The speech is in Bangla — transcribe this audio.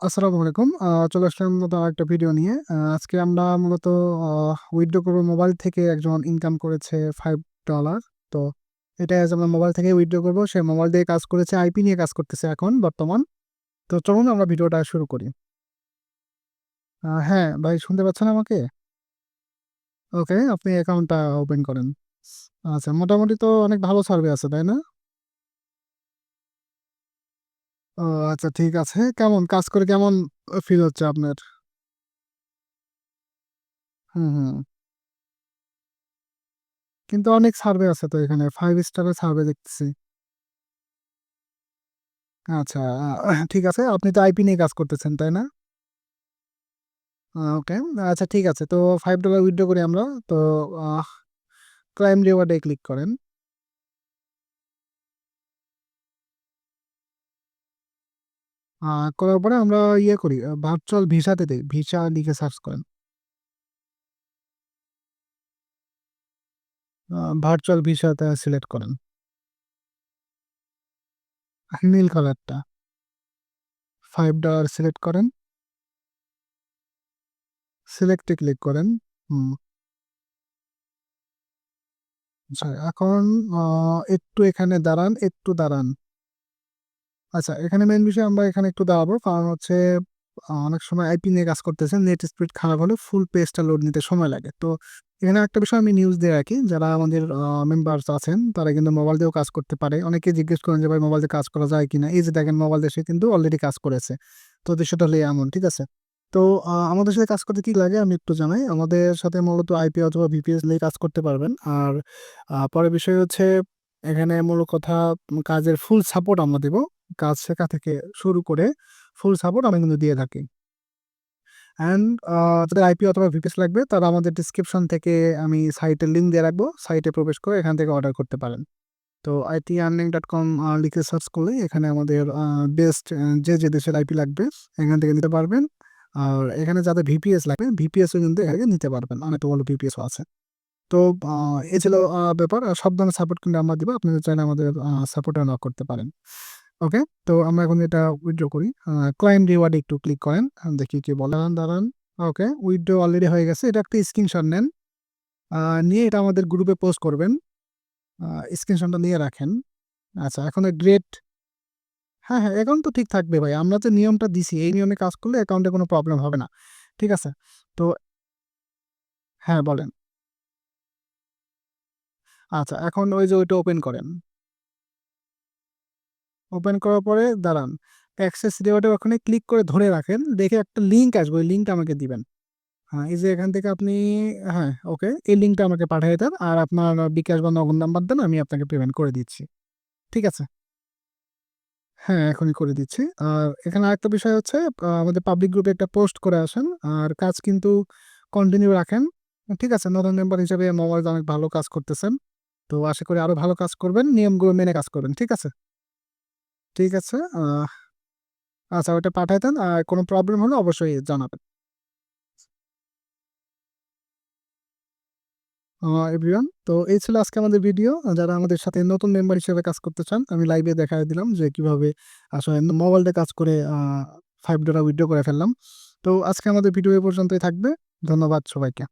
আসসালামু আলাইকুম। চলে আসলাম নতুন আরেকটা ভিডিও নিয়ে। আজকে আমরা মূলত আ উইথড্র করব মোবাইল থেকে একজন ইনকাম করেছে $5 তো এটা আজ আমরা মোবাইল থেকে উইথড্র করব। সে মোবাইল দিয়ে কাজ করেছে, আইপি নিয়ে কাজ করতেছে এখন বর্তমান। তো চলুন আমরা ভিডিওটা শুরু করি। হ্যাঁ, ভাই শুনতে পাচ্ছেন আমাকে? ওকে, আপনি অ্যাকাউন্টটা ওপেন করেন। আচ্ছা, মোটামুটি তো অনেক ভালো সার্ভে আছে, তাই না? ও আচ্ছা ঠিক আছে। কেমন কাজ করে কেমন ফিল হচ্ছে আপনার? হুম, হুম। কিন্তু অনেক সার্ভে আছে তো এখানে 5 স্টারের সার্ভে দেখতেছি। আচ্ছা, ঠিক আছে। আপনি তো আইপি নিয়ে কাজ করতেছেন, তাই না? ওকে। আচ্ছা ঠিক আছে। তো $5 উইথড্র করি আমরা। তো ক্লাইম রিওয়ার্ড ক্লিক করেন। করার পরে আমরা ইয়ে করি ভার্চুয়াল ভিসাতে দেই। ভিসা লিখে সার্চ করেন। ভার্চুয়াল ভিসাটা সিলেক্ট করেন। নীল কালারটা। $5 সিলেক্ট করেন। সিলেক্ট ক্লিক করেন। হুম। আচ্ছা এখন একটু এখানে দাঁড়ান, একটু দাঁড়ান। আচ্ছা এখানে মেইন বিষয় আমরা এখানে একটু দাঁড়াবো। কারণ হচ্ছে অনেক সময় আইপি নিয়ে কাজ করতেছেন। নেট স্পিড খারাপ হলে ফুল পেজটা লোড নিতে সময় লাগে। তো এখানে একটা বিষয় আমি নিউজ দিয়ে রাখি। যারা আমাদের মেম্বার্স আছেন তারা কিন্তু মোবাইল দিয়েও কাজ করতে পারে। অনেকেই জিজ্ঞেস করেন যে ভাই মোবাইল দিয়ে কাজ করা যায় কিনা? এই যে দেখেন মোবাইল সে কিন্তু অলরেডি কাজ করেছে। তো দৃশ্যটা হলো এমন, ঠিক আছে? তো আমাদের সাথে কাজ করতে কি লাগে আমি একটু জানাই। আমাদের সাথে মূলত আইপি অথবা ভিপিএস নিয়ে কাজ করতে পারবেন। আর পরের বিষয় হচ্ছে এখানে মূল কথা কাজের ফুল সাপোর্ট আমরা দিব। কাজ শেখা থেকে শুরু করে ফুল সাপোর্ট আমি কিন্তু দিয়ে থাকি। অ্যান্ড যাদের আইপি অথবা ভিপিএস লাগবে তারা আমাদের ডেসক্রিপশন থেকে আমি সাইটের লিঙ্ক দিয়ে রাখব। সাইটে প্রবেশ করে এখান থেকে অর্ডার করতে পারেন। তো আইটি আর্নিং ডট কম লিখে সার্চ করলে এখানে আমাদের বেস্ট যে, যে দেশের আইপি লাগবে এখান থেকে নিতে পারবেন। আর এখানে যাদের ভিপিএস লাগবে ভিপিএসও কিন্তু এখানে নিতে পারবেন। অনেকটা ভালো ভিপিএসও আছে। তো এই ছিল ব্যাপার। সব ধরনের সাপোর্ট কিন্তু আমরা দিব। আপনি চাইলে আমাদের সাপোর্টে নক করতে পারেন। ওকে? তো আমরা এখন এটা উইথড্র করি। ক্লাইম রিওয়ার্ড একটু ক্লিক করেন। দেখি কি বলে। দাঁড়ান। ওকে, উইথড্র অলরেডি হয়ে গেছে। এটা একটা স্ক্রিনশট নেন। নিয়ে এটা আমাদের গ্রুপে পোস্ট করবেন। স্ক্রিনশটটা নিয়ে রাখেন। আচ্ছা এখন গ্রেট হ্যাঁ, হ্যাঁ, অ্যাকাউন্ট তো ঠিক থাকবে ভাই। আমরা যে নিয়মটা দিছি এই নিয়মে কাজ করলে অ্যাকাউন্টে কোনো প্রবলেম হবে না। ঠিক আছে? তো হ্যাঁ, বলেন। আচ্ছা এখন ওই যে ওইটা ওপেন করেন। ওপেন করার পরে দাঁড়ান। অ্যাক্সেস রিওয়ার্ড এর ওখানে ক্লিক করে ধরে রাখেন। দেখে একটা লিঙ্ক আসবে। ওই লিঙ্কটা আমাকে দিবেন। হ্যাঁ, এই যে এখান থেকে আপনি হ্যাঁ, ওকে। এই লিঙ্কটা আমাকে পাঠিয়ে দেন। আর আপনার বিকাশ বা নগদ নাম্বার দেন। আমি আপনাকে পেমেন্ট করে দিচ্ছি। ঠিক আছে? হ্যাঁ, এখনই করে দিচ্ছি। আর এখানে আরেকটা বিষয় হচ্ছে আমাদের পাবলিক গ্রুপে একটা পোস্ট করে আসেন। আর কাজ কিন্তু কন্টিনিউ রাখেন। ঠিক আছে? নতুন মেম্বার হিসেবে মোবাইল অনেক ভালো কাজ করতেছেন। তো আশা করি আরও ভালো কাজ করবেন। নিয়মগুলো মেনে কাজ করবেন। ঠিক আছে? ঠিক আছে। আচ্ছা ওটা পাঠায় দেন। আর কোনো প্রবলেম হলে অবশ্যই জানাবেন। এভরিওয়ান তো এই ছিল আজকে আমাদের ভিডিও। যারা আমাদের সাথে নতুন মেম্বার হিসেবে কাজ করতে চান, আমি লাইভে দেখায় দিলাম যে কীভাবে আসলে মোবাইলটা কাজ করে ফাইভ $5 উইথড্র করে ফেললাম। তো আজকে আমাদের ভিডিও এ পর্যন্তই থাকবে। ধন্যবাদ সবাইকে।